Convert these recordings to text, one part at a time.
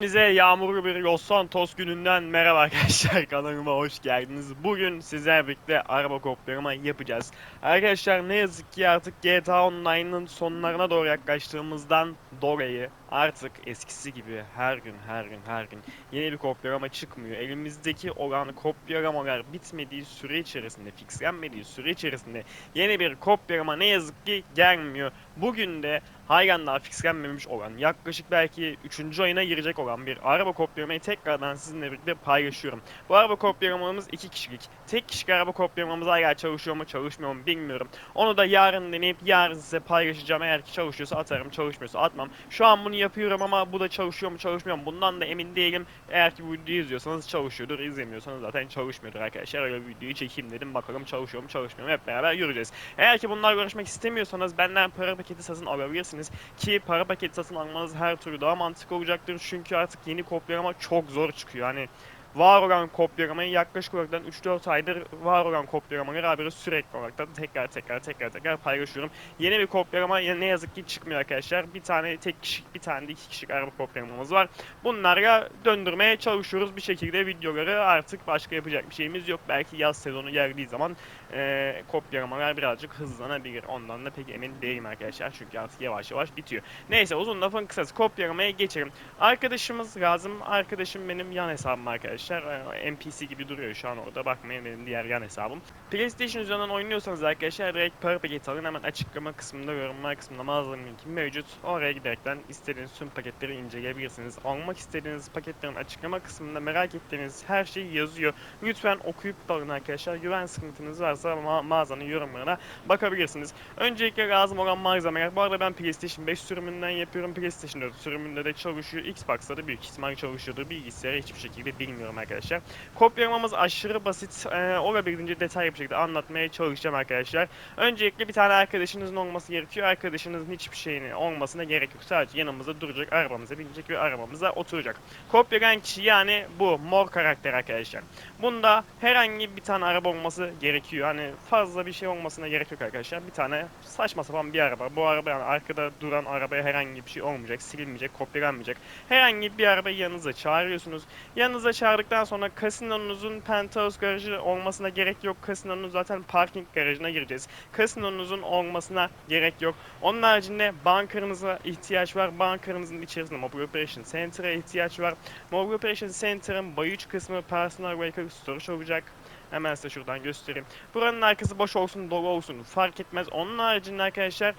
Bize yağmurlu bir Los Santos gününden merhaba arkadaşlar kanalıma hoş geldiniz. Bugün sizlerle birlikte araba kopyalama yapacağız. Arkadaşlar ne yazık ki artık GTA Online'ın sonlarına doğru yaklaştığımızdan dolayı artık eskisi gibi her gün her gün her gün yeni bir kopyalama çıkmıyor. Elimizdeki olan kopyalamalar bitmediği süre içerisinde, fixlenmediği süre içerisinde yeni bir kopyalama ne yazık ki gelmiyor. Bugün de halen daha fixlenmemiş olan, yaklaşık belki 3. ayına girecek olan bir araba kopyalamayı tekrardan sizinle birlikte paylaşıyorum. Bu araba kopyalamamız 2 kişilik. Tek kişilik araba kopyalamamız hala çalışıyor mu çalışmıyor mu bilmiyorum. Onu da yarın deneyip yarın size paylaşacağım. Eğer ki çalışıyorsa atarım, çalışmıyorsa atmam. Şu an bunu yapıyorum ama bu da çalışıyor mu çalışmıyor mu bundan da emin değilim. Eğer ki bu videoyu izliyorsanız çalışıyordur, izlemiyorsanız zaten çalışmıyordur arkadaşlar. Öyle videoyu çekeyim dedim. Bakalım çalışıyor mu çalışmıyor mu hep beraber göreceğiz. Eğer ki bunlar görüşmek istemiyorsanız benden para paketi satın alabilirsiniz. Ki para paketi satın almanız her türlü daha mantıklı olacaktır. Çünkü artık yeni kopyalama çok zor çıkıyor. Hani var olan kopyalamayı yaklaşık olarak 3-4 aydır var olan kopyalamaları haberi sürekli olarak da tekrar tekrar tekrar tekrar paylaşıyorum. Yeni bir kopyalama ya- ne yazık ki çıkmıyor arkadaşlar. Bir tane tek kişilik bir tane de iki kişilik araba kopyalamamız var. Bunlarla döndürmeye çalışıyoruz bir şekilde videoları artık başka yapacak bir şeyimiz yok. Belki yaz sezonu geldiği zaman eee kopyalamalar birazcık hızlanabilir. Ondan da pek emin değilim arkadaşlar. Çünkü artık yavaş yavaş bitiyor. Neyse uzun lafın kısası kopyalamaya geçelim. Arkadaşımız lazım. Arkadaşım benim yan hesabım arkadaşlar. Ee, NPC gibi duruyor şu an orada. Bakmayın benim diğer yan hesabım. PlayStation üzerinden oynuyorsanız arkadaşlar direkt para paketi alın. Hemen açıklama kısmında, yorumlar kısmında mağazanın linki mevcut. Oraya giderekten istediğiniz tüm paketleri inceleyebilirsiniz. Almak istediğiniz paketlerin açıklama kısmında merak ettiğiniz her şey yazıyor. Lütfen okuyup bakın arkadaşlar. Güven sıkıntınız varsa ma- mağazanın yorumlarına bakabilirsiniz. Öncelikle lazım olan malzemeler. Bu arada ben PlayStation 5 sürümünden yapıyorum. PlayStation 4 sürümünde de çalışıyor. Xbox'ta da büyük ihtimal çalışıyordur. Bilgisayarı hiçbir şekilde bilmiyorum arkadaşlar. Kopyalamamız aşırı basit. Ee, olabildiğince detaylı bir şekilde anlatmaya çalışacağım arkadaşlar. Öncelikle bir tane arkadaşınızın olması gerekiyor. Arkadaşınızın hiçbir şeyini olmasına gerek yok. Sadece yanımızda duracak, arabamıza binecek ve arabamıza oturacak. Kopyalayan kişi yani bu mor karakter arkadaşlar. Bunda herhangi bir tane araba olması gerekiyor. Hani fazla bir şey olmasına gerek yok arkadaşlar. Bir tane saçma sapan bir araba. Bu araba yani arkada duran arabaya herhangi bir şey olmayacak, silinmeyecek, kopyalanmayacak. Herhangi bir arabayı yanınıza çağırıyorsunuz. Yanınıza çağırdıktan sonra kasinonunuzun penthouse garajı olmasına gerek yok. Kasinonun zaten parking garajına gireceğiz. Kasinonunuzun olmasına gerek yok. Onun haricinde bankanıza ihtiyaç var. Bankanızın içerisinde Mobile Operation Center'a ihtiyaç var. Mobile Operation Center'ın bayuç kısmı Personal Vehicle Storage olacak. Hemen size şuradan göstereyim. Buranın arkası boş olsun, dolu olsun fark etmez. Onun haricinde arkadaşlar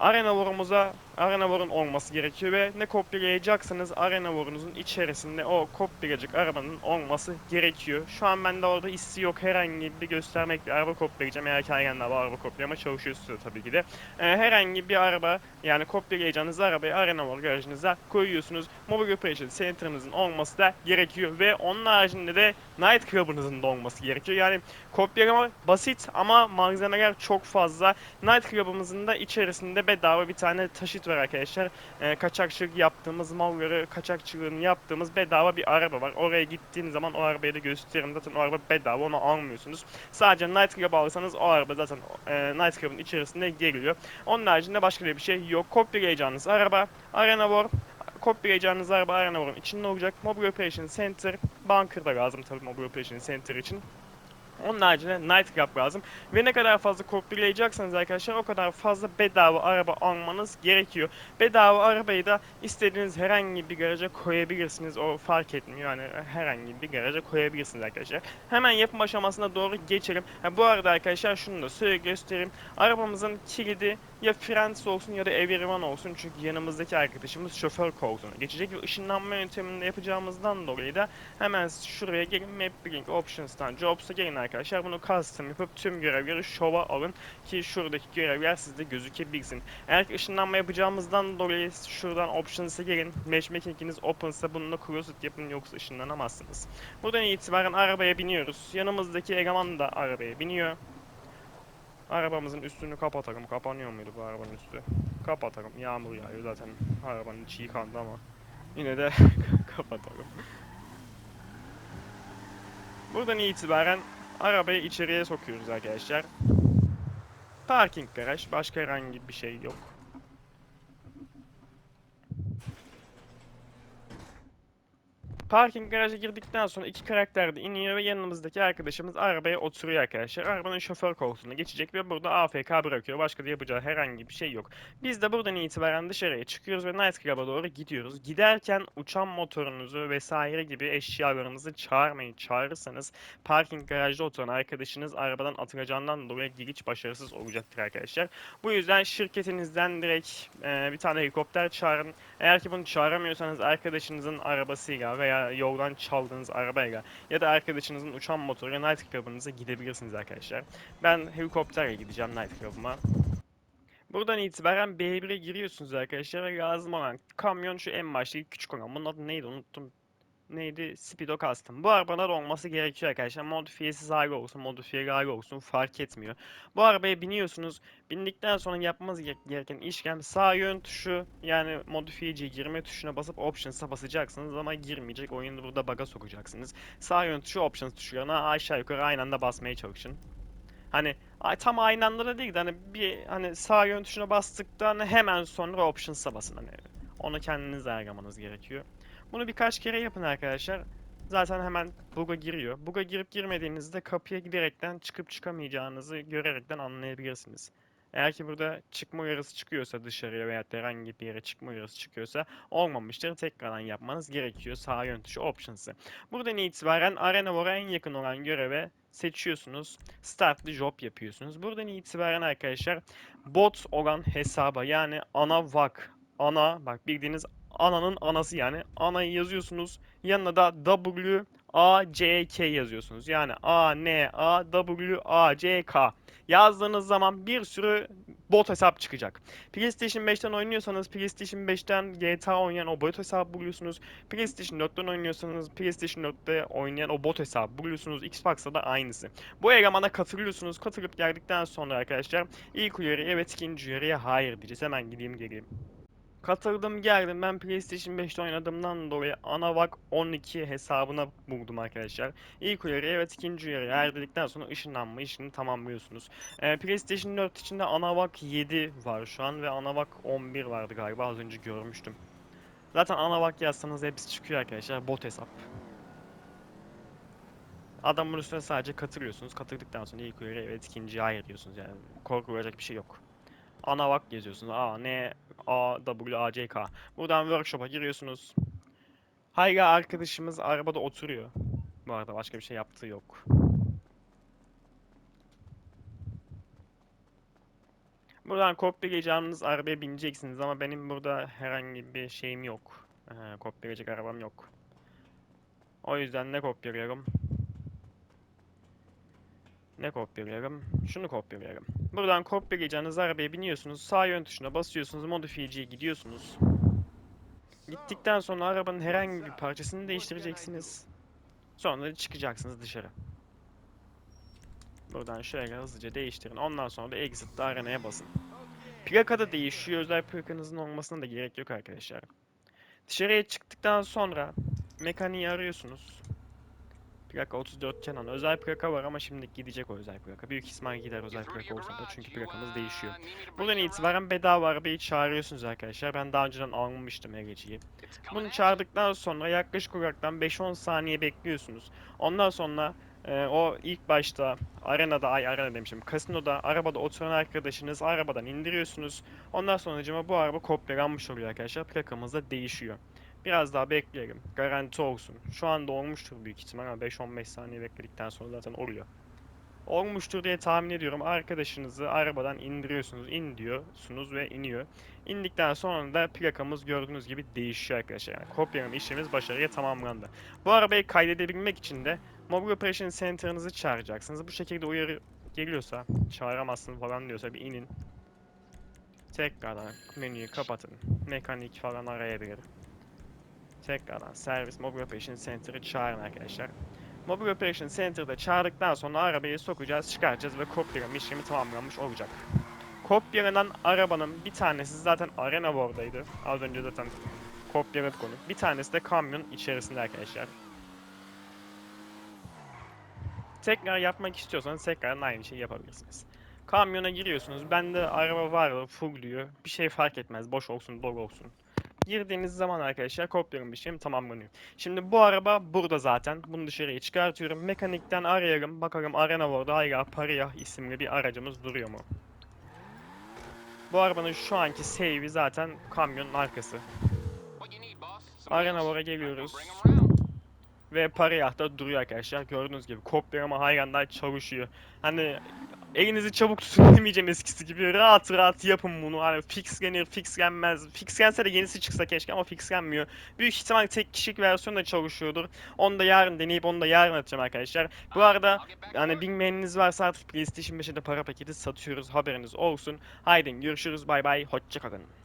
Arena War'umuza Arena War'un olması gerekiyor ve ne kopyalayacaksanız Arena War'unuzun içerisinde o kopyalayacak arabanın olması gerekiyor. Şu an bende orada hissi yok herhangi bir göstermek bir araba kopyalayacağım eğer ki aynen bu araba kopyalama çalışıyorsa tabii ki de. Ee, herhangi bir araba yani kopyalayacağınız arabayı Arena War garajınıza koyuyorsunuz. Mobile Operation Center'ınızın olması da gerekiyor ve onun haricinde de Night Club'ınızın da olması gerekiyor. Yani kopyalama basit ama malzemeler çok fazla. Night Club'ımızın da içerisinde bedava bir tane taşıt var arkadaşlar. Ee, kaçakçılık yaptığımız malları, kaçakçılığını yaptığımız bedava bir araba var. Oraya gittiğiniz zaman o arabayı da gösteririm. Zaten o araba bedava onu almıyorsunuz. Sadece Night Club alırsanız o araba zaten e, Night Club'ın içerisinde geliyor. Onun haricinde başka bir şey yok. Kopyalayacağınız araba Arena War kopyalayacağınız araba Arena War'un içinde olacak. Mobile Operation Center, Bunker da lazım tabii Mobile Operation Center için. Onun haricinde Night Club lazım. Ve ne kadar fazla kopyalayacaksanız arkadaşlar o kadar fazla bedava araba almanız gerekiyor. Bedava arabayı da istediğiniz herhangi bir garaja koyabilirsiniz. O fark etmiyor. Yani herhangi bir garaja koyabilirsiniz arkadaşlar. Hemen yapım aşamasına doğru geçelim. Ha, bu arada arkadaşlar şunu da söyle göstereyim. Arabamızın kilidi ya Frens olsun ya da Everyone olsun. Çünkü yanımızdaki arkadaşımız şoför koltuğuna geçecek. Ve ışınlanma yönteminde yapacağımızdan dolayı da hemen şuraya gelin Map Link Options'tan Jobs'a gelin arkadaşlar. Bunu custom yapıp tüm görevleri show'a alın ki şuradaki görevler sizde gözükebilsin. Eğer ışınlanma yapacağımızdan dolayı şuradan Options'a gelin. Matchmaking'iniz open'sa bununla closet yapın yoksa ışınlanamazsınız. Buradan itibaren arabaya biniyoruz. Yanımızdaki eleman da arabaya biniyor. Arabamızın üstünü kapatalım. Kapanıyor muydu bu arabanın üstü? Kapatalım. Yağmur yağıyor zaten. Arabanın içi yıkandı ama yine de kapatalım. Buradan itibaren arabayı içeriye sokuyoruz arkadaşlar. Parking garaj. Başka herhangi bir şey yok. Parking garaja girdikten sonra iki karakter de iniyor ve yanımızdaki arkadaşımız arabaya oturuyor arkadaşlar. Arabanın şoför koltuğuna geçecek ve burada AFK bırakıyor. Başka da yapacağı herhangi bir şey yok. Biz de buradan itibaren dışarıya çıkıyoruz ve Night Club'a doğru gidiyoruz. Giderken uçan motorunuzu vesaire gibi eşyalarınızı çağırmayın. Çağırırsanız parking garajda oturan arkadaşınız arabadan atılacağından dolayı giriş başarısız olacaktır arkadaşlar. Bu yüzden şirketinizden direkt e, bir tane helikopter çağırın. Eğer ki bunu çağıramıyorsanız arkadaşınızın arabasıyla veya yoldan çaldığınız arabayla ya da arkadaşınızın uçan motoruyla Night Club'ınıza gidebilirsiniz arkadaşlar. Ben helikopterle gideceğim Night Club'ıma. Buradan itibaren B1'e giriyorsunuz arkadaşlar lazım olan kamyon şu en baştaki küçük olan. Bunun adı neydi unuttum. Neydi? Speedo Custom. Bu arabalar olması gerekiyor arkadaşlar. Modifiyesiz hali olsun, modifiyeli hali olsun fark etmiyor. Bu arabaya biniyorsunuz. Bindikten sonra yapmanız gere- gereken işlem sağ yön tuşu yani modifiyeciye girme tuşuna basıp options'a basacaksınız ama girmeyecek. Oyunu burada bug'a sokacaksınız. Sağ yön tuşu options tuşlarına aşağı yukarı aynı anda basmaya çalışın. Hani tam aynı anda da değil de hani bir hani sağ yön tuşuna bastıktan hemen sonra options'a basın hani. Onu kendiniz ayarlamanız gerekiyor. Bunu birkaç kere yapın arkadaşlar. Zaten hemen bug'a giriyor. Bug'a girip girmediğinizde kapıya giderekten çıkıp çıkamayacağınızı görerekten anlayabilirsiniz. Eğer ki burada çıkma uyarısı çıkıyorsa dışarıya veya herhangi bir yere çıkma uyarısı çıkıyorsa olmamıştır. Tekrardan yapmanız gerekiyor. Sağ yön tuşu options'ı. Buradan itibaren Arena War'a en yakın olan göreve seçiyorsunuz. Start the job yapıyorsunuz. Buradan itibaren arkadaşlar bot olan hesaba yani ana vak ana bak bildiğiniz ananın anası yani anayı yazıyorsunuz. Yanına da W A C K yazıyorsunuz. Yani A N A W A C K. Yazdığınız zaman bir sürü bot hesap çıkacak. PlayStation 5'ten oynuyorsanız PlayStation 5'ten GTA oynayan o bot hesabı buluyorsunuz. PlayStation 4'ten oynuyorsanız PlayStation 4'te oynayan o bot hesabı buluyorsunuz. Xbox'ta da aynısı. Bu elemana katılıyorsunuz. Katılıp geldikten sonra arkadaşlar ilk uyarı evet ikinci uyarıya hayır diyeceğiz. Hemen gideyim geleyim. Katıldım geldim. Ben PlayStation 5'te oynadığımdan dolayı Anavak 12 hesabına buldum arkadaşlar. İlk uyarı evet ikinci uyarı eğer dedikten sonra ışınlanma işini tamamlıyorsunuz. Ee, PlayStation 4 içinde Anavak 7 var şu an ve Anavak 11 vardı galiba az önce görmüştüm. Zaten Anavak yazsanız hepsi çıkıyor arkadaşlar bot hesap. Adamın üstüne sadece katılıyorsunuz. Katıldıktan sonra ilk uyarı evet ikinci hayır diyorsunuz yani. Korkulacak bir şey yok. Anavak yazıyorsunuz. A, N, A, W, A, C, K. Buradan workshop'a giriyorsunuz. Hayra arkadaşımız arabada oturuyor. Bu arada başka bir şey yaptığı yok. Buradan kopyalayacağınız arabaya bineceksiniz ama benim burada herhangi bir şeyim yok. Ee, kopyalayacak arabam yok. O yüzden ne kopyalıyorum? Ne kopyalıyorum? Şunu kopyalıyorum. Buradan kopyalayacağınız arabaya biniyorsunuz. Sağ yön tuşuna basıyorsunuz. Modifiyeciye gidiyorsunuz. Gittikten sonra arabanın herhangi bir parçasını değiştireceksiniz. Sonra çıkacaksınız dışarı. Buradan şöyle hızlıca değiştirin. Ondan sonra da exit'te arenaya basın. Plaka da değişiyor. Özel plakanızın olmasına da gerek yok arkadaşlar. Dışarıya çıktıktan sonra mekaniği arıyorsunuz. Plaka 34 Kenan. Özel plaka var ama şimdi gidecek o özel plaka. Büyük ihtimal gider özel plaka olsa da çünkü plakamız değişiyor. Buradan itibaren bedava arabayı çağırıyorsunuz arkadaşlar. Ben daha önceden almıştım Ege'ciyi. Bunu çağırdıktan sonra yaklaşık olaraktan 5-10 saniye bekliyorsunuz. Ondan sonra e, o ilk başta arenada, ay arena demişim, kasinoda arabada oturan arkadaşınız arabadan indiriyorsunuz. Ondan sonra bu araba kopyalanmış oluyor arkadaşlar. Plakamız da değişiyor. Biraz daha bekleyelim. Garanti olsun. Şu anda olmuştur büyük ihtimal ama 5-15 saniye bekledikten sonra zaten oluyor. Olmuştur diye tahmin ediyorum. Arkadaşınızı arabadan indiriyorsunuz. in diyorsunuz ve iniyor. İndikten sonra da plakamız gördüğünüz gibi değişiyor arkadaşlar. Yani kopyalama işlemimiz başarıya tamamlandı. Bu arabayı kaydedebilmek için de Mobile Operation Center'ınızı çağıracaksınız. Bu şekilde uyarı geliyorsa, çağıramazsın falan diyorsa bir inin. Tekrardan menüyü kapatın. Mekanik falan arayabilir. Tekrardan servis Mobile Operation Center'ı çağırın arkadaşlar. Mobile Operation Center'da çağırdıktan sonra arabayı sokacağız, çıkaracağız ve kopyalama işlemi tamamlanmış olacak. Kopyalanan arabanın bir tanesi zaten Arena War'daydı. Az önce zaten kopyaladık onu. Bir tanesi de kamyon içerisinde arkadaşlar. Tekrar yapmak istiyorsanız tekrar aynı şeyi yapabilirsiniz. Kamyona giriyorsunuz. Bende araba var full diyor. Bir şey fark etmez. Boş olsun, dolu olsun. Girdiğiniz zaman arkadaşlar kopyalarım işlemi tamamlanıyor. Şimdi bu araba burada zaten. Bunu dışarıya çıkartıyorum. Mekanikten arayalım. Bakalım Arena World'da hala Paria isimli bir aracımız duruyor mu? Bu arabanın şu anki save'i zaten kamyonun arkası. Arena World'a geliyoruz. Ve Pariah da duruyor arkadaşlar. Gördüğünüz gibi kopyalama hayranlar çalışıyor. Hani elinizi çabuk tutun demeyeceğim eskisi gibi. Rahat rahat yapın bunu. Hani fixlenir, fixlenmez. Fixlense de yenisi çıksa keşke ama fixlenmiyor. Büyük ihtimal tek kişilik versiyon da çalışıyordur. Onu da yarın deneyip onu da yarın atacağım arkadaşlar. Bu arada yani bilmeyeniniz varsa artık PlayStation 5'e de para paketi satıyoruz. Haberiniz olsun. Haydi görüşürüz. Bay bay. Hoşçakalın.